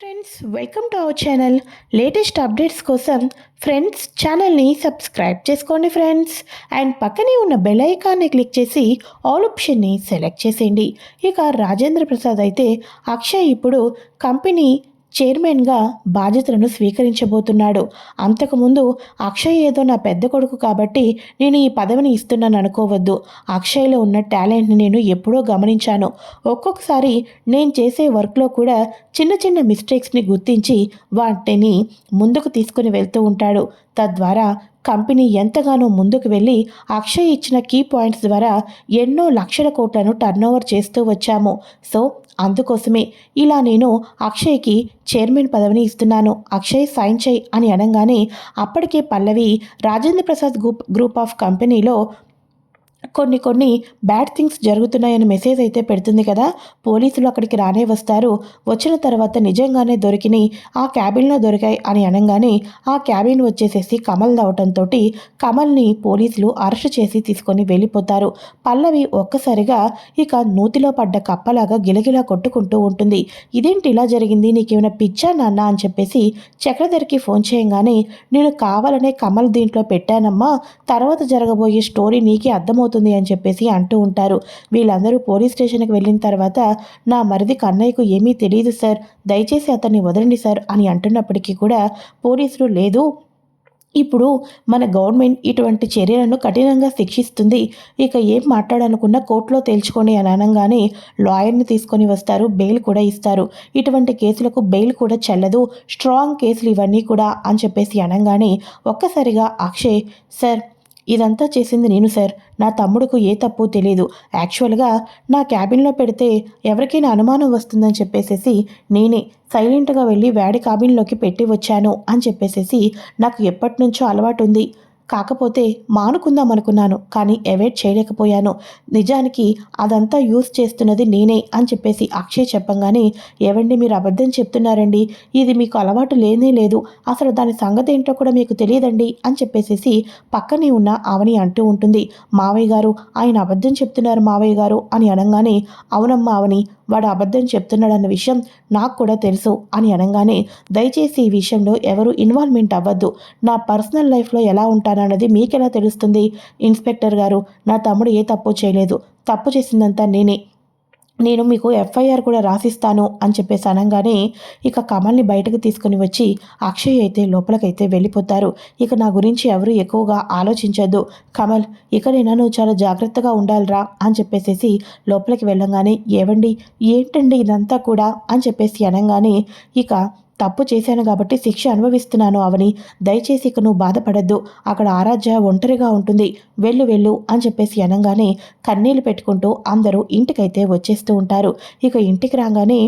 Friends welcome to our channel latest updates కోసం friends ఛానల్ని subscribe చేసుకోండి ఫ్రెండ్స్ అండ్ పక్కనే ఉన్న బెల్ ఐకాన్ని క్లిక్ చేసి ఆల్ ఆప్షన్ని సెలెక్ట్ చేసేయండి. ఇక రాజేంద్ర ప్రసాద్ అయితే అక్షయ్ ఇప్పుడు కంపెనీ చైర్మన్గా బాధ్యతలను స్వీకరించబోతున్నాడు. అంతకుముందు అక్షయ్ ఏదో నా పెద్ద కొడుకు కాబట్టి నేను ఈ పదవిని ఇస్తున్నాను అనుకోవద్దు. అక్షయ్లో ఉన్న టాలెంట్ని నేను ఎప్పుడో గమనించాను. ఒక్కొక్కసారి నేను చేసే వర్క్లో కూడా చిన్న చిన్న మిస్టేక్స్ని గుర్తించి వాటిని ముందుకు తీసుకుని వెళ్తూ ఉంటాడు. తద్వారా కంపెనీ ఎంతగానో ముందుకు వెళ్ళి అక్షయ్ ఇచ్చిన కీ పాయింట్స్ ద్వారా ఎన్నో లక్షల కోట్లను టర్నోవర్ చేస్తూ వచ్చాము. సో అందుకోసమే ఇలా నేను అక్షయ్కి చైర్మన్ పదవిని ఇస్తున్నాను. అక్షయ్ సైన్ చేయి అని అనగానే అప్పటికే Pallavi Rajendra Prasad group group of కంపెనీలో కొన్ని కొన్ని బ్యాడ్ థింగ్స్ జరుగుతున్నాయని మెసేజ్ అయితే పెడుతుంది కదా. పోలీసులు అక్కడికి రానే వస్తారు. వచ్చిన తర్వాత నిజంగానే దొరికినాయి ఆ క్యాబిన్లో దొరికాయి అని అనగానే ఆ క్యాబిన్ వచ్చేసేసి కమల్ దవటంతో కమల్ని పోలీసులు అరెస్ట్ చేసి తీసుకొని వెళ్ళిపోతారు. పల్లవి ఒక్కసారిగా ఇక నూతిలో పడ్డ కప్పలాగా గిలగిలా కొట్టుకుంటూ ఉంటుంది. ఇదేంటి ఇలా జరిగింది? నీకేమైనా పిచ్చా నాన్న అని చెప్పేసి చక్రధర్కి ఫోన్ చేయంగానే నేను కావాలనే కమల్ దీంట్లో పెట్టానమ్మా. తర్వాత జరగబోయే స్టోరీ నీకే అర్థమవుతుంది అవుతుంది అని చెప్పేసి అంటూ ఉంటారు. వీళ్ళందరూ పోలీస్ స్టేషన్కి వెళ్ళిన తర్వాత నా మరిది కన్నయ్యకు ఏమీ తెలియదు సార్. దయచేసి అతన్ని వదలండి సార్ అని అంటున్నప్పటికీ కూడా పోలీసులు లేదు. ఇప్పుడు మన గవర్నమెంట్ ఇటువంటి చర్యలను కఠినంగా శిక్షిస్తుంది. ఇక ఏం మాట్లాడనుకున్నా కోర్టులో తేల్చుకొని అని అనగానే లాయర్ని తీసుకొని వస్తారు. బెయిల్ కూడా ఇస్తారు. ఇటువంటి కేసులకు బెయిల్ కూడా చెల్లదు. స్ట్రాంగ్ కేసులు ఇవన్నీ కూడా అని చెప్పేసి అనగానే ఒక్కసారిగా అక్షయ్ సార్ ఇదంతా చేసింది నేను సార్. నా తమ్ముడుకు ఏ తప్పు తెలియదు యాక్చువల్గా నా క్యాబిన్లో పెడితే ఎవరికైనా అనుమానం వస్తుందని చెప్పేసేసి నేనే సైలెంట్గా వెళ్ళి వేడి క్యాబిన్లోకి పెట్టి వచ్చాను అని చెప్పేసేసి నాకు ఎప్పటి నుంచో అలవాటు ఉంది. కాకపోతే మానుకుందాం అనుకున్నాను కానీ అవాయిడ్ చేయలేకపోయాను. నిజానికి అదంతా యూస్ చేస్తున్నది నేనే అని చెప్పేసి అక్షయ్ చెప్పంగానే ఏవండి మీరు అబద్ధం చెప్తున్నారండి? ఇది మీకు అలవాటు లేనే లేదు. అసలు దాని సంగతి ఏంటో కూడా మీకు తెలియదండి? అని చెప్పేసేసి పక్కనే ఉన్న ఆవని అంటూ ఉంటుంది. మావయ్య గారు ఆయన అబద్ధం చెప్తున్నారు మావయ్య గారు అని అనగానే అవునమ్మా అవని వాడు అబద్ధం చెప్తున్నాడన్న విషయం నాకు కూడా తెలుసు అని అనగానే దయచేసి ఈ విషయంలో ఎవరు ఇన్వాల్వ్మెంట్ అవ్వద్దు. నా పర్సనల్ లైఫ్లో ఎలా అన్నది మీకెలా తెలుస్తుంది? ఇన్స్పెక్టర్ గారు నా తమ్ముడు ఏ తప్పు చేయలేదు. తప్పు చేసిందంతా నేనే. నేను మీకు ఎఫ్ఐఆర్ కూడా రాసిస్తాను అని చెప్పేసి అనగానే ఇక కమల్ని బయటకు తీసుకుని వచ్చి అక్షయ్ అయితే లోపలికైతే వెళ్ళిపోతారు. ఇక నా గురించి ఎవరు ఎక్కువగా ఆలోచించద్దు. కమల్ ఇకనైనా నువ్వు చాలా జాగ్రత్తగా ఉండాలిరా అని చెప్పేసేసి లోపలికి వెళ్ళంగానే ఏవండి? ఏంటండి ఇదంతా కూడా? అని చెప్పేసి అనగానే ఇక తప్పు చేశాను కాబట్టి శిక్ష అనుభవిస్తున్నాను అవని దయచేసి ఇక నువ్వు బాధపడద్దు. అక్కడ ఆరాధ్య ఒంటరిగా ఉంటుంది. వెళ్ళు వెళ్ళు అని చెప్పేసి అనగానే కన్నీళ్ళు పెట్టుకుంటూ అందరూ ఇంటికైతే వచ్చేస్తూ ఉంటారు. ఇక ఇంటికి రాగానే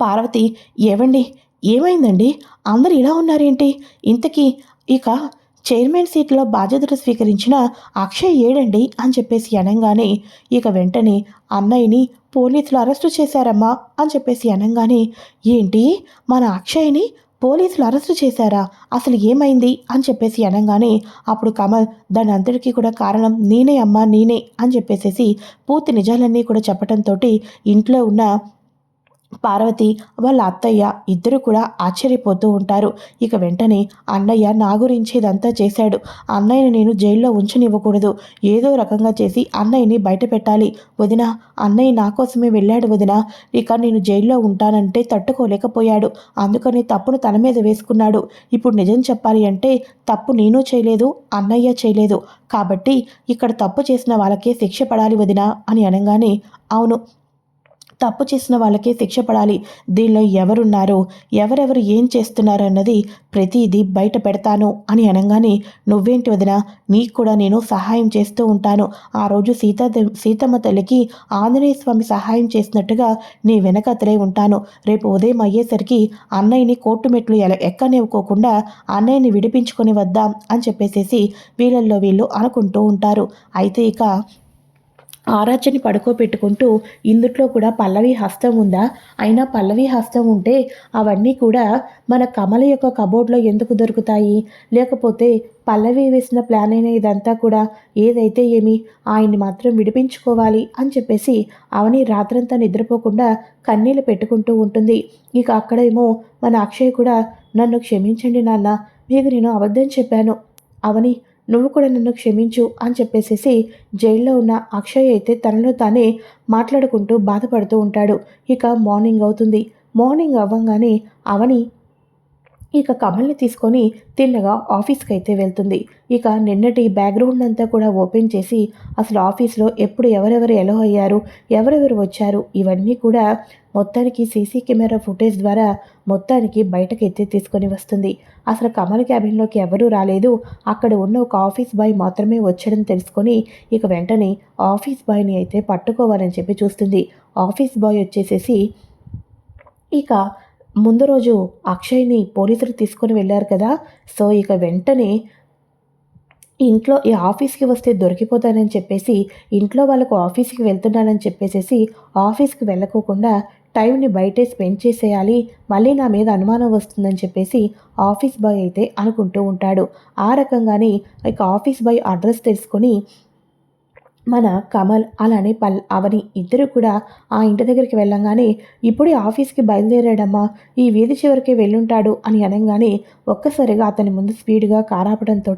పార్వతి ఏవండి? ఏమైందండి? అందరు ఇలా ఉన్నారేంటి? ఇంతకీ ఇక చైర్మన్ సీట్లో బాధ్యతలు స్వీకరించిన అక్షయ్ ఏడండి? అని చెప్పేసి అనగానే ఇక వెంటనే అన్నయ్యని పోలీసులు అరెస్టు చేశారమ్మా అని చెప్పేసి అనగానే ఏంటి? మన అక్షయ్ని పోలీసులు అరెస్టు చేశారా? అసలు ఏమైంది? అని చెప్పేసి అనగానే అప్పుడు కమల్ దాని అంతటికీ కూడా కారణం నేనే అమ్మా నేనే అని చెప్పేసేసి పూర్తి నిజాలన్నీ కూడా చెప్పడంతో ఇంట్లో ఉన్న పార్వతి వాళ్ళ అత్తయ్య ఇద్దరు కూడా ఆశ్చర్యపోతూ ఉంటారు. ఇక వెంటనే అన్నయ్య నా గురించి ఇదంతా చేశాడు. అన్నయ్యని నేను జైల్లో ఉంచనివ్వకూడదు. ఏదో రకంగా చేసి అన్నయ్యని బయట పెట్టాలి. వదిన అన్నయ్య నా కోసమే వెళ్ళాడు వదిన. ఇక నేను జైల్లో ఉంటానంటే తట్టుకోలేకపోయాడు. అందుకని తప్పును తన మీద వేసుకున్నాడు. ఇప్పుడు నిజం చెప్పాలి అంటే తప్పు నేను చేయలేదు అన్నయ్య చేయలేదు. కాబట్టి ఇక్కడ తప్పు చేసిన వాళ్ళకే శిక్ష పడాలి వదిన అని అనగానే అవును తప్పు చేసిన వాళ్ళకే శిక్ష పడాలి. దీనిలో ఎవరున్నారు ఎవరెవరు ఏం చేస్తున్నారు అన్నది ప్రతిదీ బయట పెడతాను అని అనగానే నువ్వేంటి వదిన నీకు కూడా నేను సహాయం చేస్తూ ఉంటాను. ఆ రోజు సీతా సీతమ్మ తల్లికి ఆంజనేయ స్వామి సహాయం చేసినట్టుగా నీ వెనకతలే ఉంటాను. రేపు ఉదయం అయ్యేసరికి అన్నయ్యని కోర్టు మెట్లు ఎక్కనివ్వకోకుండా అన్నయ్యని విడిపించుకొని వద్దాం అని చెప్పేసేసి వీళ్ళల్లో వీళ్ళు అనుకుంటూ ఉంటారు. అయితే ఇక ఆరాచని పడుకోబెట్టుకుంటూ ఇందుట్లో కూడా పల్లవి హస్తం ఉందా? అయినా పల్లవి హస్తం ఉంటే అవన్నీ కూడా మన కమల యొక్క కబోర్డ్లో ఎందుకు దొరుకుతాయి? లేకపోతే పల్లవి వేసిన ప్లాన్ అయిన ఇదంతా కూడా ఏదైతే ఏమి? ఆయన్ని మాత్రం విడిపించుకోవాలి అని చెప్పేసి అవని రాత్రంతా నిద్రపోకుండా కన్నీళ్ళు పెట్టుకుంటూ ఉంటుంది. ఇక అక్కడేమో మన అక్షయ్ కూడా నన్ను క్షమించండి నాన్న మీకు నేను అబద్ధం చెప్పాను. అవని నువ్వు కూడా నన్ను క్షమించు అని చెప్పేసేసి జైల్లో ఉన్న అక్షయ్ అయితే తనలో తానే మాట్లాడుకుంటూ బాధపడుతూ ఉంటాడు. ఇక మార్నింగ్ అవుతుంది. మార్నింగ్ అవ్వగానే అవని ఇక కమల్ని తీసుకొని తిన్నగా ఆఫీస్కి అయితే వెళ్తుంది. ఇక నిన్నటి బ్యాక్గ్రౌండ్ అంతా కూడా ఓపెన్ చేసి అసలు ఆఫీస్లో ఎప్పుడు ఎవరెవరు ఎలో అయ్యారు ఎవరెవరు వచ్చారు ఇవన్నీ కూడా మొత్తానికి సీసీ కెమెరా ఫుటేజ్ ద్వారా మొత్తానికి బయటకు ఎత్తి తీసుకొని వస్తుంది. అసలు కమల్ క్యాబిన్లోకి ఎవరూ రాలేదు. అక్కడ ఉన్న ఒక ఆఫీస్ బాయ్ మాత్రమే వచ్చాడని తెలుసుకొని ఇక వెంటనే ఆఫీస్ బాయ్ని అయితే పట్టుకోవాలని చెప్పి చూస్తుంది. ఆఫీస్ బాయ్ వచ్చేసేసి ఇక ముందు రోజు అక్షయ్ని పోలీసులు తీసుకొని వెళ్ళారు కదా. సో ఇక వెంటనే ఇంట్లో ఈ ఆఫీస్కి వస్తే దొరికిపోతానని చెప్పేసి ఇంట్లో వాళ్ళకు ఆఫీస్కి వెళ్తున్నానని చెప్పేసేసి ఆఫీస్కి వెళ్ళకోకుండా టైంని బయటే స్పెండ్ చేసేయాలి. మళ్ళీ నా మీద అనుమానం వస్తుందని చెప్పేసి ఆఫీస్ బాయ్ అయితే అనుకుంటూ ఉంటాడు. ఆ రకంగానే ఇక ఆఫీస్ బాయ్ అడ్రస్ తెలుసుకొని మన కమల్ అలానే పల్ అవని ఇద్దరు కూడా ఆ ఇంటి దగ్గరికి వెళ్ళంగానే ఇప్పుడే ఆఫీస్కి బయలుదేరాడమ్మా. ఈ వీధి చివరికి వెళ్ళుంటాడు అని అనగానే ఒక్కసారిగా అతని ముందు స్పీడ్గా కారాపడంతో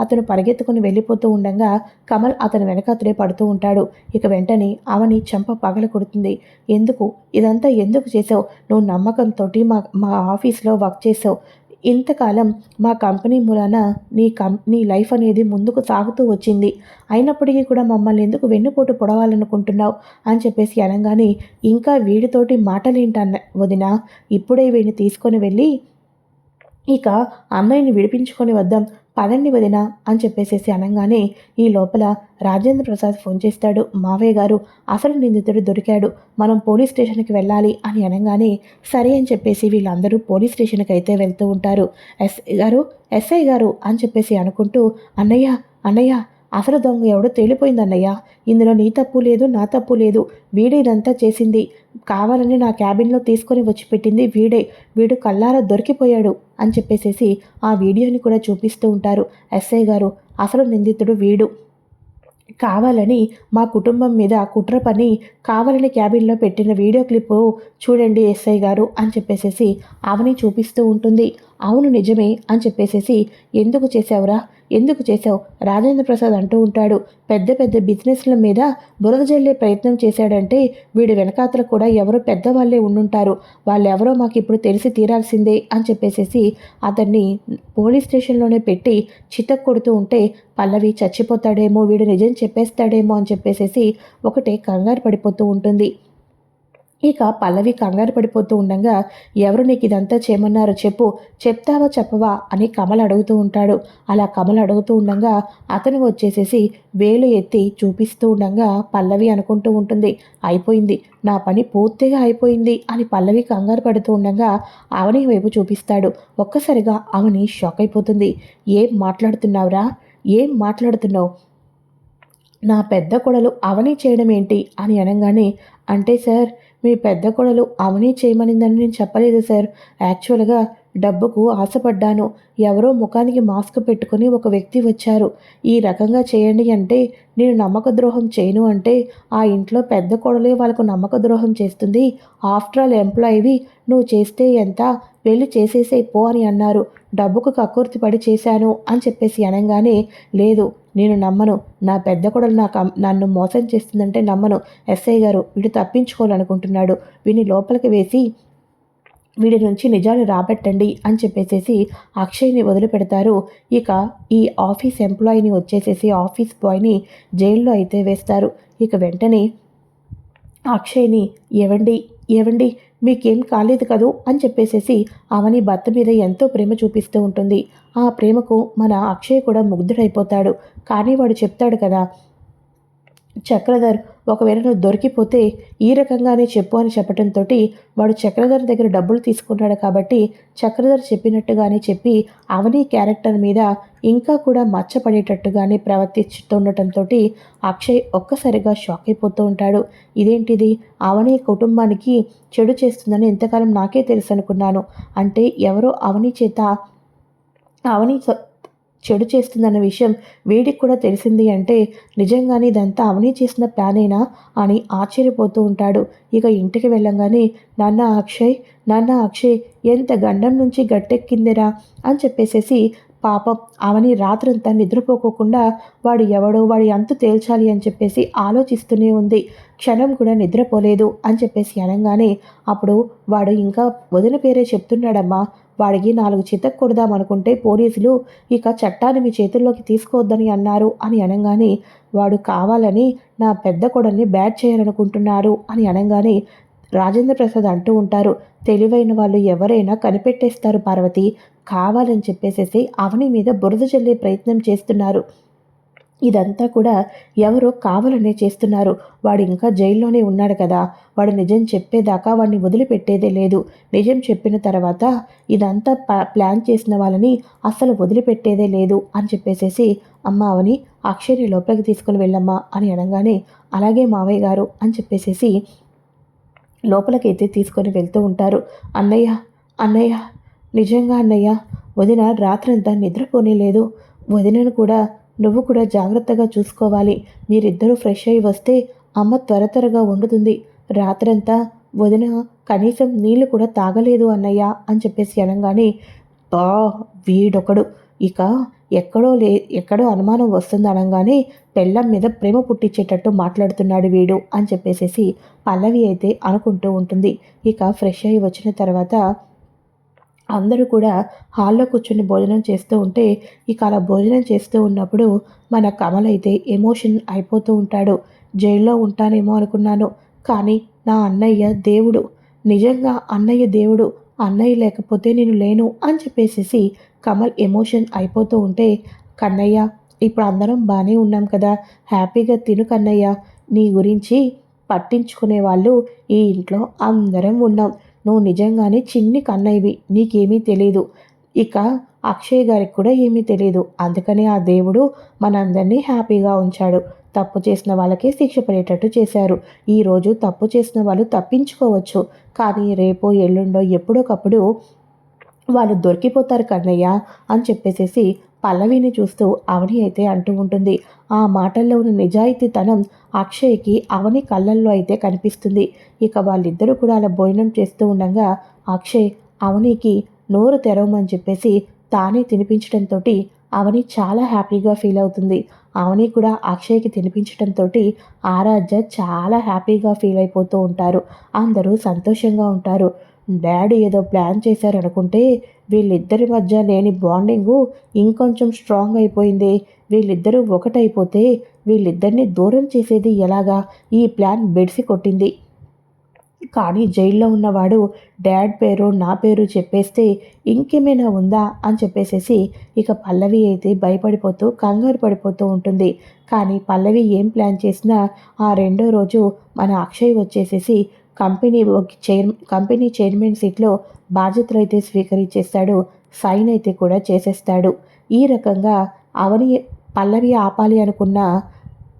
అతను పరిగెత్తుకుని వెళ్ళిపోతూ ఉండగా కమల్ అతని వెనకాతలే పడుతూ ఉంటాడు. ఇక వెంటనే అవని చెంప పగల కొడుతుంది. ఎందుకు? ఇదంతా ఎందుకు చేసావు నువ్వు నమ్మకంతో మా మా ఆఫీస్లో వర్క్ చేసావు ఇంతకాలం మా కంపెనీ మూలాన నీ కం నీ లైఫ్ అనేది ముందుకు సాగుతూ వచ్చింది. అయినప్పటికీ కూడా మమ్మల్ని ఎందుకు వెన్నుపోటు పొడవాలనుకుంటున్నావు అని చెప్పేసి అనగానే ఇంకా వీడితోటి మాటలేంటన్న వదిన? ఇప్పుడే వీడిని తీసుకొని వెళ్ళి ఇక అన్నయ్యని విడిపించుకొని వద్దాం. పదండి వదిన అని చెప్పేసేసి అనగానే ఈ లోపల రాజేంద్ర ప్రసాద్ ఫోన్ చేస్తాడు. మావయ్య గారు అసలు నిందితుడు దొరికాడు. మనం పోలీస్ స్టేషన్కి వెళ్ళాలి అని అనగానే సరే అని చెప్పేసి వీళ్ళందరూ పోలీస్ స్టేషన్కి అయితే వెళ్తూ ఉంటారు. ఎస్ఐ గారు ఎస్ఐ గారు అని చెప్పేసి అనుకుంటూ అన్నయ్య అన్నయ్య అసలు దొంగ ఎవడో తేలిపోయిందన్నయ్యా. ఇందులో నీ తప్పు లేదు నా తప్పు లేదు. వీడే ఇదంతా చేసింది. కావాలని నా క్యాబిన్లో తీసుకొని వచ్చి పెట్టింది వీడే. వీడు కల్లారా దొరికిపోయాడు అని చెప్పేసేసి ఆ వీడియోని కూడా చూపిస్తూ ఉంటారు ఎస్ఐ గారు. అసలు నిందితుడు వీడు. కావాలని మా కుటుంబం మీద కుట్ర పని కావాలని క్యాబిన్లో పెట్టిన వీడియో క్లిప్ చూడండి ఎస్ఐ గారు అని చెప్పేసేసి అవని చూపిస్తూ ఉంటుంది. అవును నిజమే అని చెప్పేసేసి ఎందుకు చేసావురా ఎందుకు చేశావు? రాజేంద్ర ప్రసాద్ అంటూ ఉంటాడు. పెద్ద పెద్ద బిజినెస్ల మీద బురద జల్లే ప్రయత్నం చేశాడంటే వీడి వెనకాతలు కూడా ఎవరో పెద్దవాళ్ళే ఉండుంటారు. వాళ్ళెవరో మాకు ఇప్పుడు తెలిసి తీరాల్సిందే అని చెప్పేసేసి అతన్ని పోలీస్ స్టేషన్లోనే పెట్టి చితక్ కొడుతూ ఉంటే పల్లవి చచ్చిపోతాడేమో వీడు నిజం చెప్పేస్తాడేమో అని చెప్పేసేసి ఒకటే కంగారు పడిపోతూ ఉంటుంది. ఇక పల్లవి కంగారు పడిపోతూ ఉండగా ఎవరు నీకు ఇదంతా చేయమన్నారో చెప్పు చెప్తావా చెప్పవా అని కమల్ అడుగుతూ ఉంటాడు. అలా కమల్ అడుగుతూ ఉండగా అతను వచ్చేసేసి వేలు ఎత్తి చూపిస్తూ ఉండగా పల్లవి అనుకుంటూ ఉంటుంది. అయిపోయింది. నా పని పూర్తిగా అయిపోయింది అని పల్లవి కంగారు పడుతూ ఉండగా అవని వైపు చూపిస్తాడు. ఒక్కసారిగా అవని షాక్ అయిపోతుంది. ఏం మాట్లాడుతున్నావురా? ఏం మాట్లాడుతున్నావు? నా పెద్ద కొడలు అవని చేయడం ఏంటి? అని అనగానే అంటే సార్ మీ పెద్ద కొడలు అవని చేయమనిందని నేను చెప్పలేదు సార్. యాక్చువల్గా డబ్బుకు ఆశపడ్డాను. ఎవరో ముఖానికి మాస్క్ పెట్టుకుని ఒక వ్యక్తి వచ్చారు. ఈ రకంగా చేయండి అంటే నేను నమ్మక ద్రోహం చేయను అంటే ఆ ఇంట్లో పెద్ద కొడలే వాళ్ళకు నమ్మక ద్రోహం చేస్తుంది. ఆఫ్టర్ ఆల్ ఎంప్లాయీవి నువ్వు చేస్తే ఎంత? వెళ్ళి చేసేసే పో అని అన్నారు. డబ్బుకు కక్కుర్తి పడి చేశాను అని చెప్పేసి అనగానే లేదు నేను నమ్మను. నా పెద్ద కొడలు నాకు నన్ను మోసం చేస్తుందంటే నమ్మను. ఎస్ఐ గారు వీడు తప్పించుకోవాలనుకుంటున్నాడు. వీని లోపలికి వేసి వీడి నుంచి నిజాలు రాబెట్టండి అని చెప్పేసేసి అక్షయ్ని వదిలిపెడతారు. ఇక ఈ ఆఫీస్ ఎంప్లాయీని వచ్చేసేసి ఆఫీస్ బాయ్ని జైల్లో అయితే వేస్తారు. ఇక వెంటనే అక్షయ్ని ఎవండి ఏవండి మీకేం కాలేదు కదూ అని చెప్పేసేసి అవని భర్త మీద ఎంతో ప్రేమ చూపిస్తూ ఉంటుంది. ఆ ప్రేమకు మన అక్షయ్ కూడా ముగ్ధుడైపోతాడు. కానీ వాడు చెప్తాడు కదా చక్రధర్ ఒకవేళ నువ్వు దొరికిపోతే ఈ రకంగానే చెప్పు అని చెప్పడంతో వాడు చక్రధర్ దగ్గర డబ్బులు తీసుకుంటాడు కాబట్టి చక్రధర్ చెప్పినట్టుగానే చెప్పి అవని క్యారెక్టర్ మీద ఇంకా కూడా మచ్చపడేటట్టుగానే ప్రవర్తిస్తుండటంతో అక్షయ్ ఒక్కసారిగా షాక్ అయిపోతూ ఉంటాడు. ఇదేంటిది? అవని కుటుంబానికి చెడు చేస్తుందని ఎంతకాలం నాకే తెలుసు అనుకున్నాను అంటే ఎవరో అవని చేత అవని చెడు చేస్తుందన్న విషయం వీడికి కూడా తెలిసింది అంటే నిజంగానే ఇదంతా అవని చేసిన ప్లానేనా? అని ఆశ్చర్యపోతూ ఉంటాడు. ఇక ఇంటికి వెళ్ళంగానే నాన్న అక్షయ్ నాన్న అక్షయ్ ఎంత గండం నుంచి గట్టెక్కిందిరా? అని చెప్పేసేసి పాపం అవని రాత్రంతా నిద్రపోకోకుండా వాడు ఎవడో వాడి అంతు తేల్చాలి అని చెప్పేసి ఆలోచిస్తూనే ఉంది. క్షణం కూడా నిద్రపోలేదు అని చెప్పేసి అనగానే అప్పుడు వాడు ఇంకా వదిన పేరే చెప్తున్నాడమ్మా వాడికి నాలుగు చితక్కూడదామనుకుంటే పోలీసులు ఇక చట్టాన్ని మీ చేతుల్లోకి తీసుకోవద్దని అన్నారు అని అనగానే వాడు కావాలని నా పెద్ద కొడల్ని బ్యాట్ చేయాలనుకుంటున్నారు అని అనగానే రాజేంద్ర ప్రసాద్ అంటూ ఉంటారు తెలివైన వాళ్ళు ఎవరైనా కనిపెట్టేస్తారు పార్వతి కావాలని చెప్పేసేసి అవని మీద బురద చల్లే ప్రయత్నం చేస్తున్నారు ఇదంతా కూడా ఎవరో కావాలనే చేస్తున్నారు. వాడు ఇంకా జైల్లోనే ఉన్నాడు కదా. వాడు నిజం చెప్పేదాకా వాడిని వదిలిపెట్టేదే లేదు. నిజం చెప్పిన తర్వాత ఇదంతా ప్లాన్ చేసిన వాళ్ళని అస్సలు వదిలిపెట్టేదే లేదు అని చెప్పేసేసి అమ్మ అవని అక్షయ్ని లోపలికి తీసుకుని వెళ్ళమ్మా అని అనగానే అలాగే మావయ్య గారు అని చెప్పేసేసి లోపలికైతే తీసుకొని వెళ్తూ ఉంటారు. అన్నయ్య అన్నయ్య నిజంగా అన్నయ్య వదిన రాత్రంతా నిద్రపోనే లేదు. వదినను కూడా నువ్వు కూడా జాగ్రత్తగా చూసుకోవాలి. మీరిద్దరూ ఫ్రెష్ అయ్యి వస్తే అమ్మ త్వర త్వరగా వండుతుంది. రాత్రంతా వదిన కనీసం నీళ్ళు కూడా తాగలేదు అన్నయ్య అని చెప్పేసి అనగానే బా వీడొకడు. ఇక ఎక్కడో లే ఎక్కడో అనుమానం వస్తుంది అనగానే పెళ్ళం మీద ప్రేమ పుట్టించేటట్టు మాట్లాడుతున్నాడు వీడు అని చెప్పేసేసి పల్లవి అయితే అనుకుంటూ ఉంటుంది. ఇక ఫ్రెష్ అయ్యి వచ్చిన తర్వాత అందరూ కూడా హాల్లో కూర్చొని భోజనం చేస్తూ ఉంటే ఇక అలా భోజనం చేస్తూ ఉన్నప్పుడు మన కమల్ అయితే ఎమోషన్ అయిపోతూ ఉంటాడు. జైల్లో ఉంటానేమో అనుకున్నాను కానీ నా అన్నయ్య దేవుడు. నిజంగా అన్నయ్య దేవుడు అన్నయ్య లేకపోతే నేను లేను అని చెప్పేసేసి కమల్ ఎమోషన్ అయిపోతూ ఉంటే కన్నయ్య ఇప్పుడు అందరం బాగానే ఉన్నాం కదా హ్యాపీగా తిను కన్నయ్య. నీ గురించి పట్టించుకునే వాళ్ళు ఈ ఇంట్లో అందరం ఉన్నాం. నువ్వు నిజంగానే చిన్ని కన్నయ్యవి నీకేమీ తెలియదు ఇక అక్షయ్ గారికి కూడా ఏమీ తెలియదు అందుకని ఆ దేవుడు మనందరినీ హ్యాపీగా ఉంచాడు. తప్పు చేసిన వాళ్ళకే శిక్ష పడేటట్టు చేశారు. ఈరోజు తప్పు చేసిన వాళ్ళు తప్పించుకోవచ్చు. కానీ రేపో ఎల్లుండో ఎప్పుడొకప్పుడు వాళ్ళు దొరికిపోతారు కన్నయ్య అని చెప్పేసేసి పల్లవిని చూస్తూ అవని అయితే అంటూ ఉంటుంది. ఆ మాటల్లో ఉన్న నిజాయితీతనం అక్షయ్కి అవని కళ్ళల్లో అయితే కనిపిస్తుంది. ఇక వాళ్ళిద్దరూ కూడా అలా భోజనం చేస్తూ ఉండగా అక్షయ్ అవనికి నోరు తెరవమని చెప్పేసి తానే తినిపించడంతో అవని చాలా హ్యాపీగా ఫీల్ అవుతుంది. అవని కూడా అక్షయ్కి తినిపించడంతో ఆరాధ్య చాలా హ్యాపీగా ఫీల్ అయిపోతూ ఉంటారు. అందరూ సంతోషంగా ఉంటారు. డాడీ ఏదో ప్లాన్ చేశారనుకుంటే వీళ్ళిద్దరి మధ్య లేని బాండింగు ఇంకొంచెం స్ట్రాంగ్ అయిపోయింది. వీళ్ళిద్దరూ ఒకటైపోతే వీళ్ళిద్దరిని దూరం చేసేది ఎలాగా? ఈ ప్లాన్ బెడిసి కొట్టింది. కానీ జైల్లో ఉన్నవాడు డాడ్ పేరు నా పేరు చెప్పేస్తే ఇంకేమైనా ఉందా అని చెప్పేసేసి ఇక పల్లవి అయితే భయపడిపోతూ కంగారు పడిపోతూ ఉంటుంది. కానీ పల్లవి ఏం ప్లాన్ చేసినా ఆ రెండో రోజు మన అక్షయ్ వచ్చేసేసి కంపెనీ చైర్ కంపెనీ చైర్మన్ సీట్లో బాధ్యతలు అయితే స్వీకరించేస్తాడు సైన్ అయితే కూడా చేసేస్తాడు. ఈ రకంగా అవని పల్లవి ఆపాలి అనుకున్న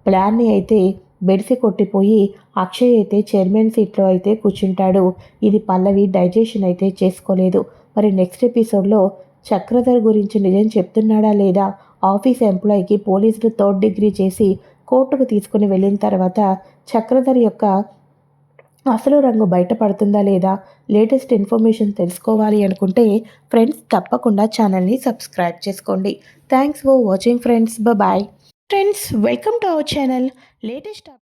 ప్లాన్ని అయితే బెడిసి కొట్టిపోయి అక్షయ్ అయితే చైర్మన్ సీట్లో అయితే కూర్చుంటాడు. ఇది పల్లవి డైజెషన్ అయితే చేసుకోలేదు. మరి నెక్స్ట్ ఎపిసోడ్లో చక్రధర్ గురించి నిజం చెప్తున్నాడా లేదా? ఆఫీస్ ఎంప్లాయీకి పోలీసులు థర్డ్ డిగ్రీ చేసి కోర్టుకు తీసుకుని వెళ్ళిన తర్వాత చక్రధర్ యొక్క అసలు రంగు బయటపడుతుందా లేదా? లేటెస్ట్ ఇన్ఫర్మేషన్ తెలుసుకోవాలి అనుకుంటే ఫ్రెండ్స్ తప్పకుండా ఛానల్ని సబ్స్క్రైబ్ చేసుకోండి. Thanks for watching friends. Bye friends welcome to our channel. Latest